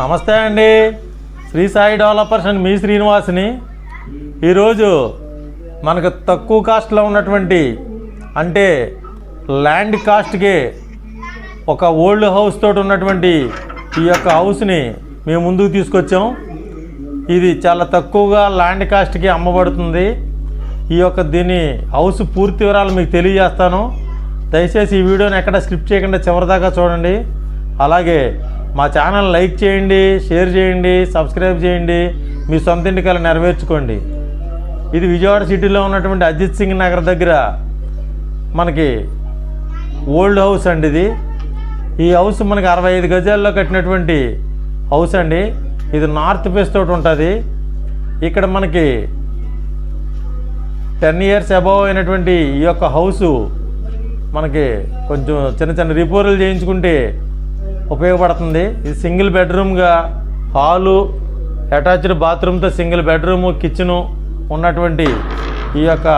నమస్తే అండి. Shri Sai developers and మీ శ్రీనివాస్ని. ఈరోజు మనకు తక్కువ కాస్ట్లో ఉన్నటువంటి అంటే ల్యాండ్ కాస్ట్కి ఒక ఓల్డ్ హౌస్ తోటి ఉన్నటువంటి ఈ యొక్క హౌస్ని మేము ముందుకు తీసుకొచ్చాం. ఇది చాలా తక్కువగా ల్యాండ్ కాస్ట్కి అమ్మబడుతుంది. ఈ యొక్క దీని హౌస్ పూర్తి వివరాలు మీకు తెలియజేస్తాను. దయచేసి ఈ వీడియోని ఎక్కడ స్లిప్ చేయకుండా చివరిదాకా చూడండి. అలాగే మా ఛానల్ లైక్ చేయండి షేర్ చేయండి సబ్స్క్రైబ్ చేయండి. మీ సొంత ఇంటికల్లా నెరవేర్చుకోండి. ఇది విజయవాడ సిటీలో ఉన్నటువంటి అజిత్ సింగ్ నగర్ దగ్గర మనకి ఓల్డ్ హౌస్ అండి ఇది. ఈ హౌస్ మనకి అరవై ఐదు గజాల్లో కట్టినటువంటి హౌస్ అండి. ఇది నార్త్ ఫేస్ తోటి ఉంటుంది. ఇక్కడ మనకి టెన్ ఇయర్స్ అబవ్ అయినటువంటి ఈ యొక్క హౌసు మనకి కొంచెం చిన్న చిన్న రిపోర్లు చేయించుకుంటే ఉపయోగపడుతుంది. ఇది సింగిల్ బెడ్రూమ్గా హాలు అటాచ్డ్ బాత్రూమ్తో సింగిల్ బెడ్రూము కిచెను ఉన్నటువంటి ఈ యొక్క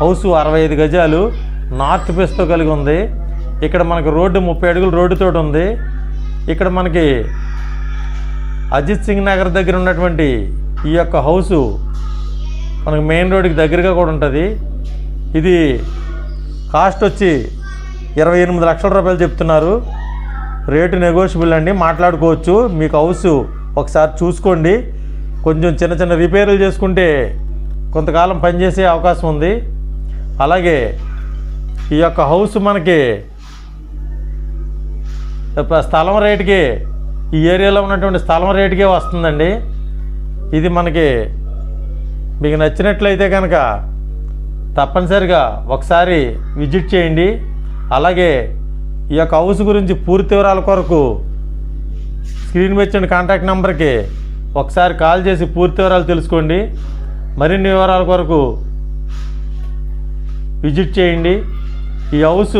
హౌస్ అరవై ఐదు గజాలు నార్త్ ఫేస్తో కలిగి ఉంది. ఇక్కడ మనకి రోడ్డు ముప్పై అడుగుల రోడ్డుతో ఉంది. ఇక్కడ మనకి అజిత్ సింగ్ నగర్ దగ్గర ఉన్నటువంటి ఈ యొక్క హౌసు మనకి మెయిన్ రోడ్డుకి దగ్గరగా కూడా ఉంటుంది. ఇది కాస్ట్ వచ్చి ఇరవై ఎనిమిది లక్షల రూపాయలు చెప్తున్నారు. రేటు నెగోషియబుల్ అండి మాట్లాడుకోవచ్చు. మీకు హౌస్ ఒకసారి చూసుకోండి. కొంచెం చిన్న చిన్న రిపేర్లు చేసుకుంటే కొంతకాలం పనిచేసే అవకాశం ఉంది. అలాగే ఈ యొక్క హౌస్ మనకి స్థలం రేటుకి ఈ ఏరియాలో ఉన్నటువంటి స్థలం రేటుకే వస్తుందండి. ఇది మనకి మీకు నచ్చినట్లయితే కనుక తప్పనిసరిగా ఒకసారి విజిట్ చేయండి. అలాగే ఈ యొక్క హౌస్ గురించి పూర్తి వివరాల కొరకు స్క్రీన్ వచ్చిన కాంటాక్ట్ నెంబర్కి ఒకసారి కాల్ చేసి పూర్తి వివరాలు తెలుసుకోండి. మరిన్ని వివరాల కొరకు విజిట్ చేయండి. ఈ హౌస్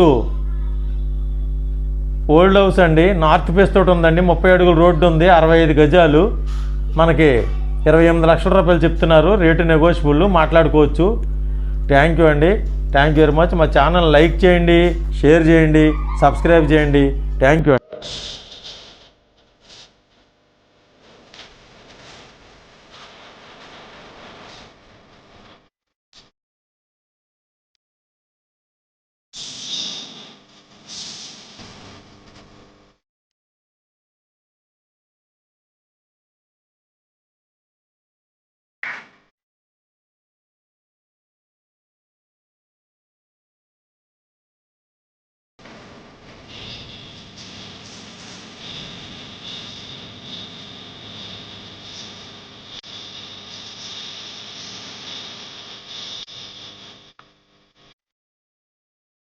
ఓల్డ్ హౌస్ అండి. నార్త్ ఫేస్ తోటి ఉందండి. ముప్పై అడుగుల రోడ్డు ఉంది. అరవై ఐదు గజాలు. మనకి ఇరవై ఎనిమిది లక్షల రూపాయలు చెప్తున్నారు. రేటు నెగోషియబుల్ మాట్లాడుకోవచ్చు. థ్యాంక్ యూ అండి. థ్యాంక్ యూ వెరీ మచ్ మా ఛానల్ లైక్ చేయండి షేర్ చేయండి సబ్స్క్రైబ్ చేయండి. Thank you